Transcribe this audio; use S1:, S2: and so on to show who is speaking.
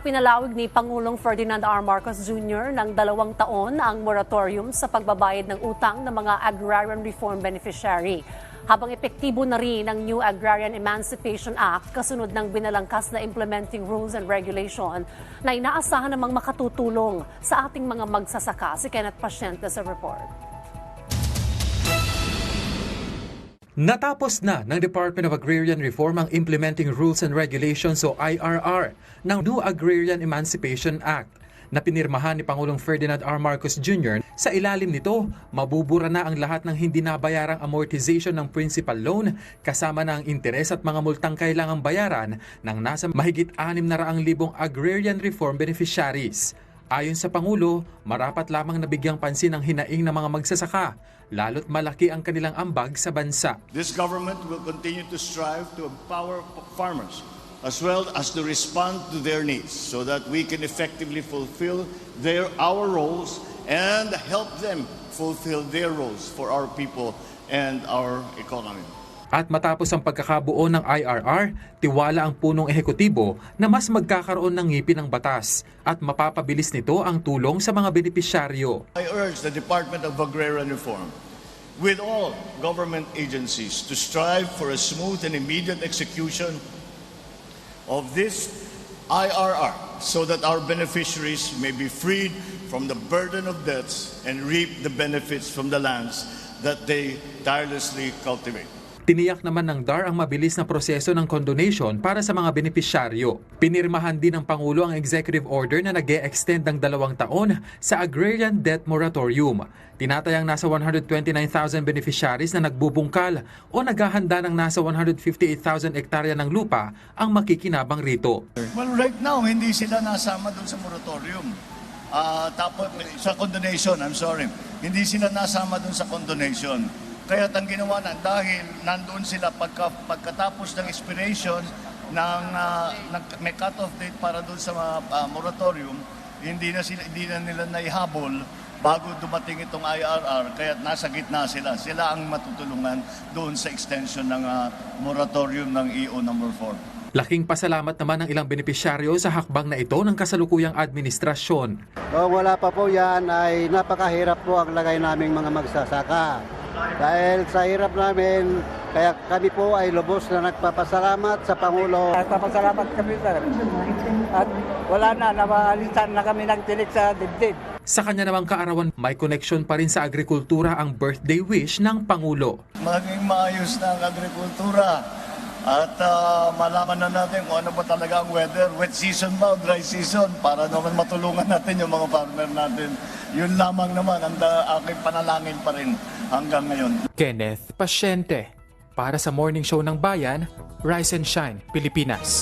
S1: Pinalawig ni Pangulong Ferdinand R. Marcos Jr. ng dalawang taon ang moratorium sa pagbabayad ng utang ng mga agrarian reform beneficiary. Habang epektibo na rin ang New Agrarian Emancipation Act kasunod ng binalangkas na implementing rules and regulation na inaasahan namang makatutulong sa ating mga magsasaka. Si Kenneth Pasyente sa report.
S2: Natapos na ng Department of Agrarian Reform ang Implementing Rules and Regulations o IRR ng New Agrarian Emancipation Act na pinirmahan ni Pangulong Ferdinand R. Marcos Jr. Sa ilalim nito, mabubura na ang lahat ng hindi nabayarang amortization ng principal loan kasama na ang interes at mga multang kailangang bayaran ng nasa mahigit 600,000 agrarian reform beneficiaries. Ayon sa Pangulo, marapat lamang nabigyang pansin ang hinaing ng mga magsasaka, lalo't malaki ang kanilang ambag sa bansa.
S3: This government will continue to strive to empower farmers as well as to respond to their needs so that we can effectively fulfill their our roles and help them fulfill their roles for our people and our economy.
S2: At matapos ang pagkakabuo ng IRR, tiwala ang punong ehekutibo na mas magkakaroon ng ngipin ng batas at mapapabilis nito ang tulong sa mga benepisyaryo.
S3: I urge the Department of Agrarian Reform with all government agencies to strive for a smooth and immediate execution of this IRR so that our beneficiaries may be freed from the burden of debts and reap the benefits from the lands that they tirelessly cultivate.
S2: Tiniyak naman ng DAR ang mabilis na proseso ng condonation para sa mga benepisyaryo. Pinirmahan din ng Pangulo ang executive order na nag extend ng dalawang taon sa Agrarian Debt Moratorium. Tinatayang nasa 129,000 beneficiaries na nagbubungkal o naghahanda ng nasa 158,000 hektarya ng lupa ang makikinabang rito.
S3: Well, right now, hindi sila nasama doon sa moratorium. Ah, tapos, sa condonation, I'm sorry. Hindi sila nasama doon sa condonation. Kaya ang ginawa na, dahil nandoon sila pagka, pagkatapos ng expiration ng, ng may cut-off date para doon sa ah, moratorium, hindi na, sila, hindi na nila naihabol bago dumating itong IRR, kaya nasa gitna sila. Sila ang matutulungan doon sa extension ng ah, moratorium ng EO number 4.
S2: Laking pasalamat naman ng ilang benepisyaryo sa hakbang na ito ng kasalukuyang administrasyon.
S4: Kung wala pa po yan ay napakahirap po ang lagay naming mga magsasaka. Dahil sa hirap namin, kaya kami po ay lubos na nagpapasalamat sa Pangulo.
S5: Nagpapasalamat kami sir. At wala na, napaalisan na kami ng tinik sa dibdib.
S2: Sa kanya namang kaarawan, may connection pa rin sa agrikultura ang birthday wish ng Pangulo.
S3: maging maayos na ang agrikultura at ah, malaman na natin kung ano ba talaga ang weather, wet season ba o dry season para naman matulungan natin yung mga farmer natin. Yun lamang naman ang da- aking panalangin pa rin hanggang ngayon.
S2: Kenneth Pasyente para sa Morning Show ng Bayan, Rise and Shine, Pilipinas.